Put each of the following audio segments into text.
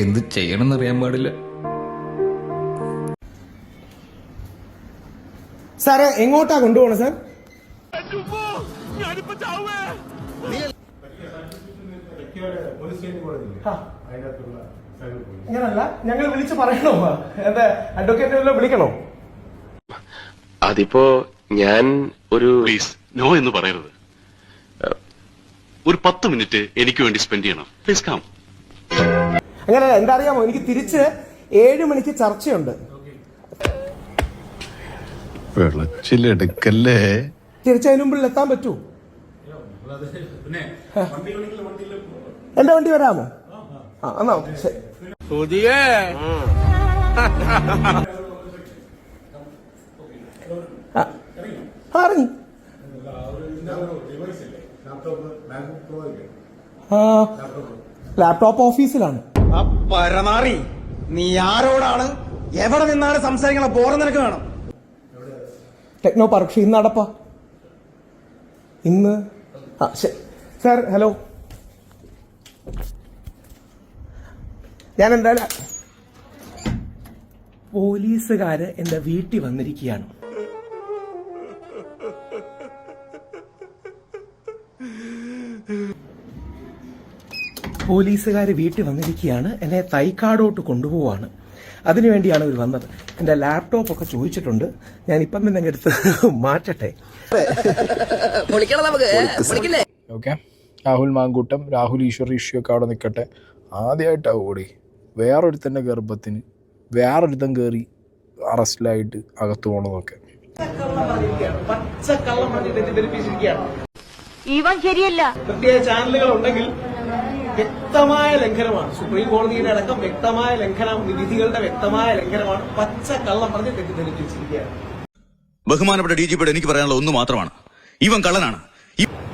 എന്ത് ചെയ്യണമെന്ന് അറിയാൻ പാടില്ല. സാറേ എങ്ങോട്ടാ കൊണ്ടുപോണ സാർ? അങ്ങനല്ല ഞങ്ങൾ വിളിച്ചു പറയണോ? എന്താ അഡ്വക്കേറ്റ് വിളിക്കണോ? അതിപ്പോ ഞാൻ ഒരു പ്ലീസ് നോ എന്ന് പറയരുത്. ഒരു പത്ത് മിനിറ്റ് എനിക്ക് വേണ്ടി സ്പെൻഡ് ചെയ്യണം. പ്ലീസ് കം അങ്ങനെ എന്താ അറിയാമോ? എനിക്ക് തിരിച്ച് ഏഴ് മണിക്ക് ചർച്ചയുണ്ട്. വിളച്ചിലെടുക്കല്ലേ തിരിച്ച് അതിന് മുമ്പിൽ എത്താൻ പറ്റൂ. എന്റെ വണ്ടി വരാമോ? ആ എന്നാ ആ ലാപ്ടോപ്പ് ഓഫീസിലാണ്. ആ പരമാറി നീ ആരോടാണ്? എവിടെ നിന്നാണ് സംസാരിക്കണ? ബോറം നിനക്ക് വേണം. ടെക്നോ പാർക്ക് ഇന്ന് അടപ്പ? ഇന്ന്? Sir hello. ഞാൻ എന്തായാലും പോലീസുകാര് എന്റെ വീട്ടിൽ വന്നിരിക്കുകയാണ്. പോലീസുകാർ വീട്ടിൽ വന്നിരിക്കുകയാണ്. എന്നെ തൈക്കാടോട്ട് കൊണ്ടുപോവാണ്. അതിനുവേണ്ടിയാണ് ഇവർ വന്നത്. എന്റെ ലാപ്ടോപ്പൊക്കെ ചോദിച്ചിട്ടുണ്ട്. ഞാൻ ഇപ്പം തന്നെ എടുത്ത് മാറ്റട്ടെ. ഓക്കെ രാഹുൽ മാങ്കൂട്ടം രാഹുൽ ഈശ്വർ ഇഷ്യൂ ഒക്കെ അവിടെ നിൽക്കട്ടെ. ആദ്യമായിട്ടാണ് ഓടി. വേറൊരുത്തന്റെ ഗർഭത്തിന് വേറൊരുത്തൻ കയറി അറസ്റ്റിലായിട്ട് അകത്തു പോണതൊക്കെ. ഇവൻ ശരിയല്ല. പ്രത്യേക ചാനലുകൾ ഉണ്ടെങ്കിൽ വ്യക്തമായ ലംഘനമാണ്. സുപ്രീം കോടതിയുടെ അടക്കം വ്യക്തമായ ലംഘനം വിധികളുടെ വ്യക്തമായ ലംഘനമാണ്. പച്ച കള്ളം പറഞ്ഞ് തെറ്റിദ്ധരിപ്പിച്ചിരിക്കുകയാണ് ബഹുമാനപ്പെട്ട ഡി ജി പിയുടെ എനിക്ക് പറയാനുള്ള ഒന്ന് മാത്രമാണ്. ഇവൻ കള്ളനാണ്.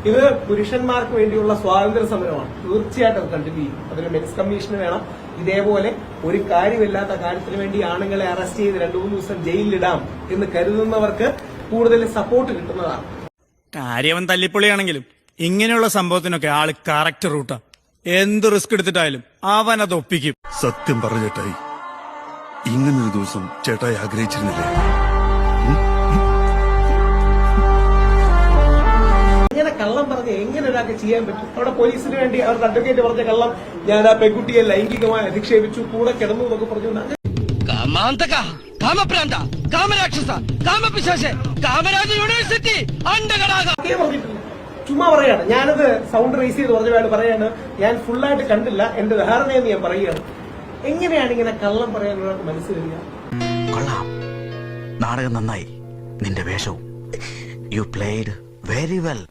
ഇത് പുരുഷന്മാർക്ക് വേണ്ടിയുള്ള സ്വാതന്ത്ര്യ സമരമാണ്. തീർച്ചയായിട്ടും അത് കണ്ടിന്യൂ ചെയ്യും. അതിന് മെൻസ് കമ്മീഷന് വേണം. ഇതേപോലെ ഒരു കാര്യമില്ലാത്ത കാര്യത്തിന് വേണ്ടി ആണുങ്ങളെ അറസ്റ്റ് ചെയ്ത് രണ്ടു മൂന്ന് ദിവസം ജയിലിലിടാം എന്ന് കരുതുന്നവർക്ക് കൂടുതൽ സപ്പോർട്ട് കിട്ടുന്നതാണ്. കാര്യവൻ തല്ലിപ്പൊളിയാണെങ്കിലും ഇങ്ങനെയുള്ള സംഭവത്തിനൊക്കെ ആൾ കറക്റ്റ് റൂട്ടാ എന്ത് റിസ്ക് എടുത്തിട്ടായാലും അവൻ അത് ഒപ്പിക്കും. സത്യം പറഞ്ഞ ചേട്ടായി ഇങ്ങനൊരു ദിവസം ചേട്ടായി ആഗ്രഹിച്ചിരുന്നില്ലേ? ഇങ്ങനെ കള്ളം പറഞ്ഞ് എങ്ങനെ ഒരാൾക്ക് ചെയ്യാൻ പറ്റും? അവിടെ പോലീസിന് വേണ്ടി അവരുടെ അഡ്വക്കേറ്റ് പറഞ്ഞ കള്ളം ഞാൻ ആ പെൺകുട്ടിയെ ലൈംഗികമായി അധിക്ഷേപിച്ചു കൂടെ കിടന്നു എന്നൊക്കെ പറഞ്ഞു. കാമാന്തക കാമപ്രാന്ത കാമരാക്ഷസ കാമപിശാശ കാമരാജ യൂണിവേഴ്സിറ്റി അണ്ടകടാക ചുമ്മാ പറയാണ്. ഞാനത് സൗണ്ട് റേസ് ചെയ്ത് പറഞ്ഞ പറയാണ്. ഞാൻ ഫുള്ളായിട്ട് കണ്ടില്ല. എന്റെ ധാരണയെന്ന് ഞാൻ പറയുകയാണ്. എങ്ങനെയാണ് ഇങ്ങനെ കള്ളം പറയാൻ ഒരാൾക്ക് മനസ്സ് വരിക? കൊള്ളാം. നാടകം നന്നായി. നിന്റെ വേഷവും. യു പ്ലേഡ് വെരി വെൽ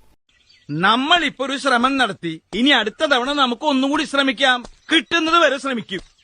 നമ്മൾ ഇപ്പൊ ഒരു ശ്രമം നടത്തി. ഇനി അടുത്ത തവണ നമുക്ക് ഒന്നുകൂടി ശ്രമിക്കാം. കിട്ടുന്നത് വരെ ശ്രമിക്കും.